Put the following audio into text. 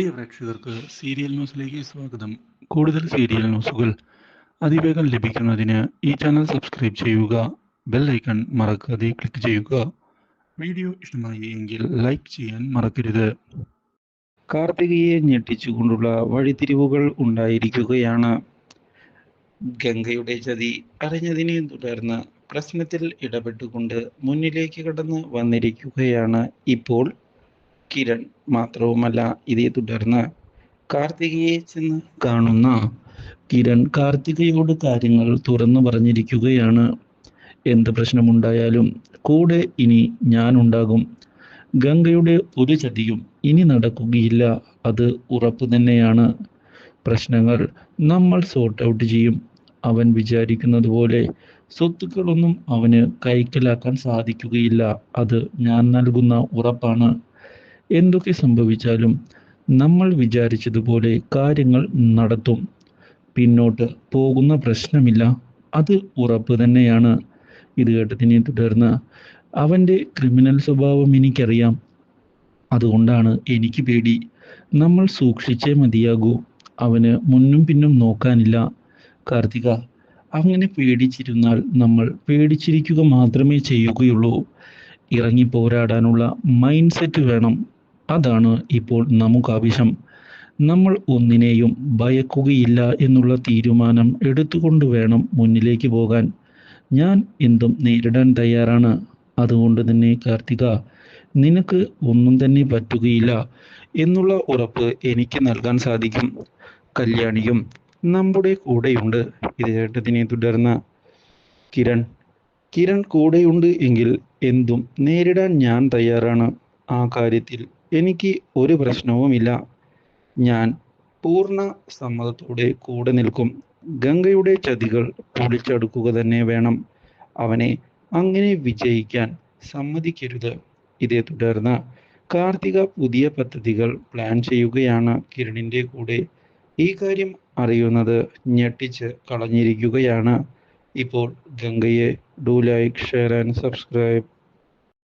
പ്രിയ പ്രേക്ഷകർക്ക് സീരിയൽ ന്യൂസിലേക്ക് സ്വാഗതം. കൂടുതൽ സീരിയൽ ന്യൂസുകൾ അതിവേഗം ലഭിക്കുന്നതിന് ഈ ചാനൽ സബ്സ്ക്രൈബ് ചെയ്യുക ബെൽ ഐക്കൺ മറക്കാതെ ക്ലിക്ക് ചെയ്യുക. വീഡിയോ ഇഷ്ടമായി എങ്കിൽ ലൈക്ക് ചെയ്യാൻ മറക്കരുത്. കാർത്തികയെ ഞെട്ടിച്ചുകൊണ്ടുള്ള വഴിത്തിരിവുകൾ ഉണ്ടായിരിക്കുകയാണ്. ഗംഗയുടെ ചതി അറിഞ്ഞതിനെ തുടർന്ന് പ്രശ്നത്തിൽ ഇടപെട്ടുകൊണ്ട് മുന്നിലേക്ക് കടന്ന് വന്നിരിക്കുകയാണ് ഇപ്പോൾ കിരൺ മാത്രവുമല്ല ഇതേ തുടർന്ന് കാർത്തികയെ ചെന്ന് കാണുന്ന കിരൺ കാർത്തികയോട് കാര്യങ്ങൾ തുറന്നു പറഞ്ഞിരിക്കുകയാണ്. എന്ത് പ്രശ്നമുണ്ടായാലും കൂടെ ഇനി ഞാനുണ്ടാകും. ഗംഗയുടെ ഒരു ചതിയും ഇനി നടക്കുകയില്ല. അത് ഉറപ്പ് തന്നെയാണ്. പ്രശ്നങ്ങൾ നമ്മൾ സോർട്ട് ഔട്ട് ചെയ്യും. അവൻ വിചാരിക്കുന്നത് പോലെ സ്വത്തുക്കളൊന്നും അവന് കൈക്കലാക്കാൻ സാധിക്കുകയില്ല. അത് ഞാൻ നൽകുന്ന ഉറപ്പാണ്. എന്തൊക്കെ സംഭവിച്ചാലും നമ്മൾ വിചാരിച്ചതുപോലെ കാര്യങ്ങൾ നടത്തും. പിന്നോട്ട് പോകുന്ന പ്രശ്നമില്ല. അത് ഉറപ്പ് തന്നെയാണ്. ഇത് കേട്ടതിനെ തുടർന്ന് അവന്റെ ക്രിമിനൽ സ്വഭാവം എനിക്കറിയാം. അതുകൊണ്ടാണ് എനിക്ക് പേടി. നമ്മൾ സൂക്ഷിച്ചേ മതിയാകൂ. അവന് മുന്നും പിന്നും നോക്കാനില്ല. കാർത്തിക അങ്ങനെ പേടിച്ചിരുന്നാൽ നമ്മൾ പേടിച്ചിരിക്കുക മാത്രമേ ചെയ്യുകയുള്ളൂ. ഇറങ്ങി പോരാടാനുള്ള മൈൻഡ് സെറ്റ് വേണം. അതാണ് ഇപ്പോൾ നമുക്ക് ആവശ്യം നമ്മൾ ഒന്നിനെയും ഭയക്കുകയില്ല എന്നുള്ള തീരുമാനം എടുത്തുകൊണ്ട് വേണം മുന്നിലേക്ക് പോകാൻ. ഞാൻ എന്തും നേരിടാൻ തയ്യാറാണ്. അതുകൊണ്ട് തന്നെ കാർത്തിക നിനക്ക് ഒന്നും തന്നെ പറ്റുകയില്ല എന്നുള്ള ഉറപ്പ് എനിക്ക് നൽകാൻ സാധിക്കും. കല്യാണിയും നമ്മുടെ കൂടെയുണ്ട്. ഇത് കേട്ടതിനെ തുടർന്ന് കിരൺ. കിരൺ കൂടെയുണ്ട് എങ്കിൽ എന്തും നേരിടാൻ ഞാൻ തയ്യാറാണ്. ആ കാര്യത്തിൽ എനിക്ക് ഒരു പ്രശ്നവുമില്ല. ഞാൻ പൂർണ സമ്മതത്തോടെ കൂടെ നിൽക്കും. ഗംഗയുടെ ചതികൾ പൊളിച്ചെടുക്കുക തന്നെ വേണം. അവനെ അങ്ങനെ വിജയിക്കാൻ സമ്മതിക്കരുത്. ഇതേ തുടർന്ന് കാർത്തിക പുതിയ പദ്ധതികൾ പ്ലാൻ ചെയ്യുകയാണ് കിരണിന്റെ കൂടെ. ഈ കാര്യം അറിയുന്നത് ഞെട്ടിച്ച് കളഞ്ഞിരിക്കുകയാണ്. ഇപ്പോൾ ഗംഗയെ do like share and subscribe